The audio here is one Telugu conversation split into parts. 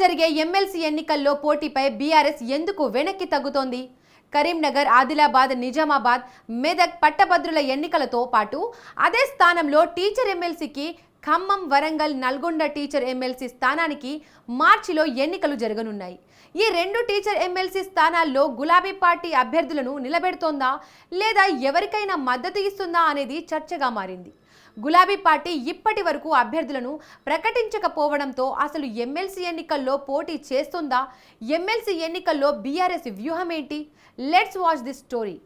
జరిగే ఎమ్మెల్సీ ఎన్నికల్లో పోటీపై బీఆర్ఎస్ ఎందుకు వెనక్కి తగ్గుతోంది? కరీంనగర్ ఆదిలాబాద్ నిజామాబాద్ మెదక్ పట్టభద్రుల ఎన్నికలతో పాటు అదే స్థానంలో టీచర్ ఎమ్మెల్సీకి ఖమ్మం వరంగల్ నల్గొండ టీచర్ ఎమ్మెల్సీ స్థానానికి మార్చిలో ఎన్నికలు జరగనున్నాయి. ఈ రెండు టీచర్ ఎమ్మెల్సీ స్థానాల్లో గులాబీ పార్టీ అభ్యర్థులను నిలబెడుతోందా? లేదా ఎవరికైనా మద్దతు ఇస్తుందా అనేది చర్చగా మారింది. గులాబీ పార్టీ ఇప్పటి వరకు అభ్యర్థులను ప్రకటించకపోవడంతో అసలు ఎమ్మెల్సీ ఎన్నికల్లో పోటీ చేస్తుందా? ఎమ్మెల్సీ ఎన్నికల్లో బీఆర్ఎస్ వ్యూహం ఏంటి లెట్స్ వాచ్ దిస్ స్టోరీ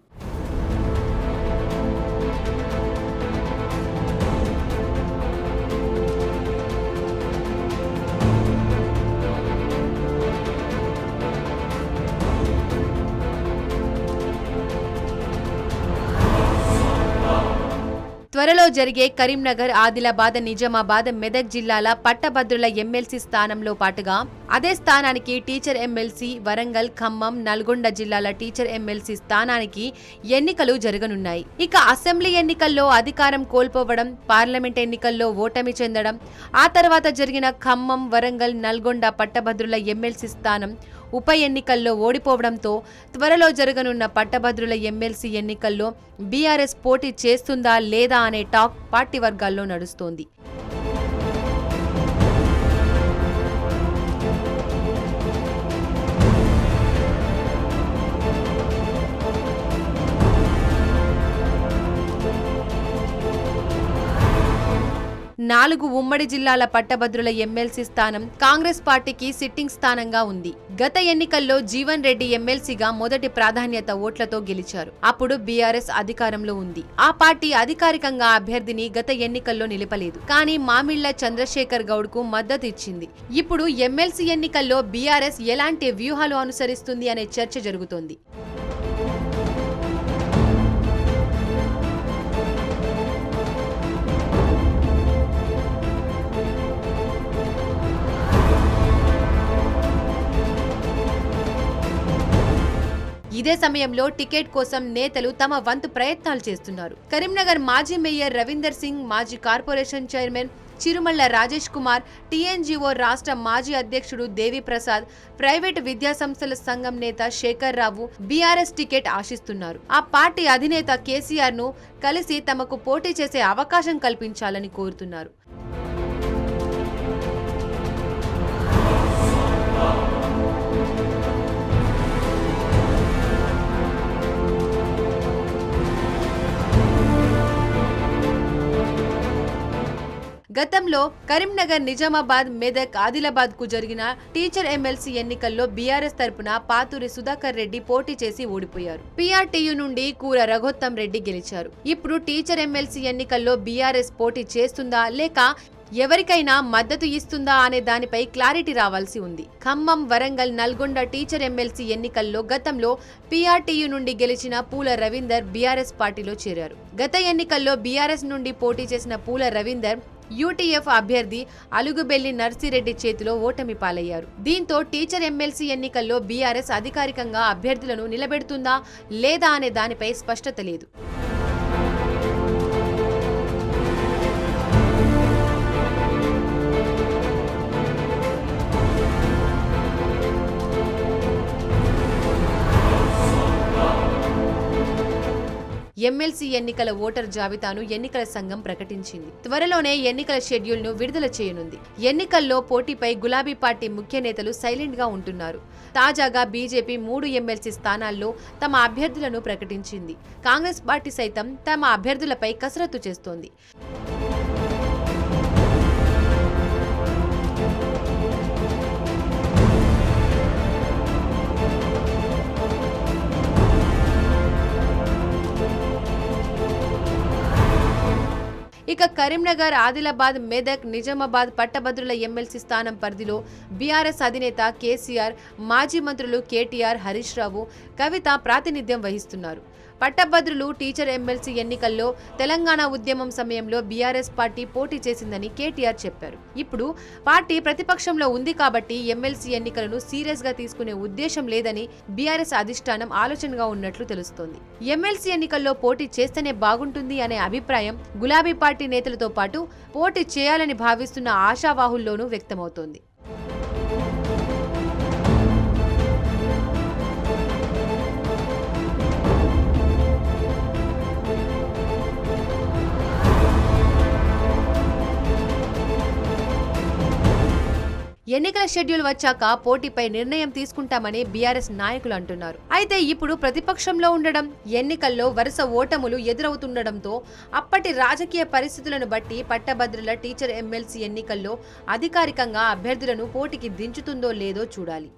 త్వరలో జరిగే కరీంనగర్ ఆదిలాబాద్ నిజామాబాద్ మెదక్ జిల్లాల పట్టభద్రుల ఎమ్మెల్సీ స్థానంలో పాటుగా అదే స్థానానికి టీచర్ ఎమ్మెల్సీ వరంగల్ ఖమ్మం నల్గొండ జిల్లాల టీచర్ ఎమ్మెల్సీ స్థానానికి ఎన్నికలు జరగనున్నాయి. ఇక అసెంబ్లీ ఎన్నికల్లో అధికారం కోల్పోవడం పార్లమెంట్ ఎన్నికల్లో ఓటమి చెందడం ఆ తర్వాత జరిగిన ఖమ్మం వరంగల్ నల్గొండ పట్టభద్రుల ఎమ్మెల్సీ స్థానం ఉప ఎన్నికల్లో ఓడిపోవడంతో త్వరలో జరగనున్న పట్టభద్రుల ఎమ్మెల్సీ ఎన్నికల్లో బీఆర్ఎస్ పోటీ చేస్తుందా లేదా అనే టాక్ పార్టీ వర్గాల్లో నడుస్తోంది. నాలుగు ఉమ్మడి జిల్లాల పట్టభద్రుల ఎమ్మెల్సీ స్థానం కాంగ్రెస్ పార్టీకి సిట్టింగ్ స్థానంగా ఉంది. గత ఎన్నికల్లో జీవన్ రెడ్డి ఎమ్మెల్సీగా మొదటి ప్రాధాన్యత ఓట్లతో గెలిచారు. అప్పుడు బీఆర్ఎస్ అధికారంలో ఉంది. ఆ పార్టీ అధికారికంగా అభ్యర్థిని గత ఎన్నికల్లో నిలపలేదు. కానీ మామిళ్ళ చంద్రశేఖర్ గౌడ్కు మద్దతు ఇచ్చింది. ఇప్పుడు ఎమ్మెల్సీ ఎన్నికల్లో బీఆర్ఎస్ ఎలాంటి వ్యూహాలు అనుసరిస్తుంది అనే చర్చ జరుగుతోంది. ఇదే సమయంలో టికెట్ కోసం నేతలు తమ వంతు ప్రయత్నాలు చేస్తున్నారు. కరీంనగర్ మాజీ మేయర్ రవీందర్ సింగ్ మాజీ corporation chairman Chirumalla Rajesh Kumar TNGO రాష్ట్ర మాజీ అధ్యక్షుడు దేవిప్రసాద్ ప్రైవేట్ ప్రైవేటు విద్యాసంస్థల సంఘం నేత శేఖర్ రావు బీఆర్ఎస్ టికెట్ ఆశిస్తున్నారు. ఆ పార్టీ అధినేత కేసీఆర్ను కలిసి తమకు పోటీ చేసే అవకాశం కల్పించాలని కోరుతున్నారు. గతంలో కరీంనగర్ నిజామాబాద్ మెదక్ ఆదిలాబాద్కు జరిగిన టీచర్ ఎమ్మెల్సీ ఎన్నికల్లో బీఆర్ఎస్ తరపున పాతూరి సుధాకర్ రెడ్డి పోటీ చేసి ఓడిపోయారు. పీఆర్టీయు నుండి కూర రఘోత్తం రెడ్డి గెలిచారు. ఇప్పుడు టీచర్ ఎమ్మెల్సీ ఎన్నికల్లో బీఆర్ఎస్ పోటీ చేస్తుందా లేక ఎవరికైనా మద్దతు ఇస్తుందా అనే దానిపై క్లారిటీ రావాల్సి ఉంది. ఖమ్మం వరంగల్ నల్గొండ టీచర్ ఎమ్మెల్సీ ఎన్నికల్లో గతంలో పీఆర్టీయు నుండి గెలిచిన పూల రవీందర్ బీఆర్ఎస్ పార్టీలో చేరారు. గత ఎన్నికల్లో బీఆర్ఎస్ నుండి పోటీ చేసిన పూల రవీందర్ యూటీఎఫ్ అభ్యర్థి అలుగుబెల్లి నర్సిరెడ్డి చేతిలో ఓటమి పాలయ్యారు. దీంతో టీచర్ ఎమ్మెల్సీ ఎన్నికల్లో బీఆర్ఎస్ అధికారికంగా అభ్యర్థులను నిలబెడుతుందా లేదా అనే దానిపై స్పష్టత లేదు. ఎమ్మెల్సీ ఎన్నికల ఓటర్ జాబితాను ఎన్నికల సంఘం ప్రకటించింది. త్వరలోనే ఎన్నికల షెడ్యూల్ను విడుదల చేయనుంది. ఎన్నికల్లో పోటీపై గులాబీ పార్టీ ముఖ్య నేతలు సైలెంట్గా ఉంటున్నారు. తాజాగా బీజేపీ మూడు ఎమ్మెల్సీ స్థానాల్లో తమ అభ్యర్థులను ప్రకటించింది. కాంగ్రెస్ పార్టీ సైతం తమ అభ్యర్థులపై కసరత్తు చేస్తోంది. ఇక కరీంనగర్ ఆదిలాబాద్ మెదక్ నిజామాబాద్ పట్టభద్రుల ఎమ్మెల్సీ స్థానం పరిధిలో బీఆర్ఎస్ అధినేత కేసీఆర్ మాజీ మంత్రులు కేటీఆర్ హరీష్ రావు కవిత ప్రాతినిధ్యం వహిస్తున్నారు. పట్టభద్రులు టీచర్ ఎమ్మెల్సీ ఎన్నికల్లో తెలంగాణ ఉద్యమం సమయంలో బీఆర్ఎస్ పార్టీ పోటీ చేసిందని కేటీఆర్ చెప్పారు. ఇప్పుడు పార్టీ ప్రతిపక్షంలో ఉంది కాబట్టి ఎమ్మెల్సీ ఎన్నికలను సీరియస్గా తీసుకునే ఉద్దేశం లేదని బీఆర్ఎస్ అధిష్టానం ఆలోచనగా ఉన్నట్లు తెలుస్తోంది. ఎమ్మెల్సీ ఎన్నికల్లో పోటీ చేస్తేనే బాగుంటుంది అనే అభిప్రాయం గులాబీ పార్టీ నేతలతో పాటు పోటీ చేయాలని భావిస్తున్న ఆశావాహుల్లోనూ వ్యక్తమవుతోంది. ఎన్నికల షెడ్యూల్ వచ్చాక పోటీపై నిర్ణయం తీసుకుంటామని బీఆర్ఎస్ నాయకులు అంటున్నారు. అయితే ఇప్పుడు ప్రతిపక్షంలో ఉండడం ఎన్నికల్లో వరుస ఓటములు ఎదురవుతుండడంతో అప్పటి రాజకీయ పరిస్థితులను బట్టి పట్టభద్రుల టీచర్ ఎమ్మెల్సీ ఎన్నికల్లో అధికారికంగా అభ్యర్థులను పోటీకి దించుతుందో లేదో చూడాలి.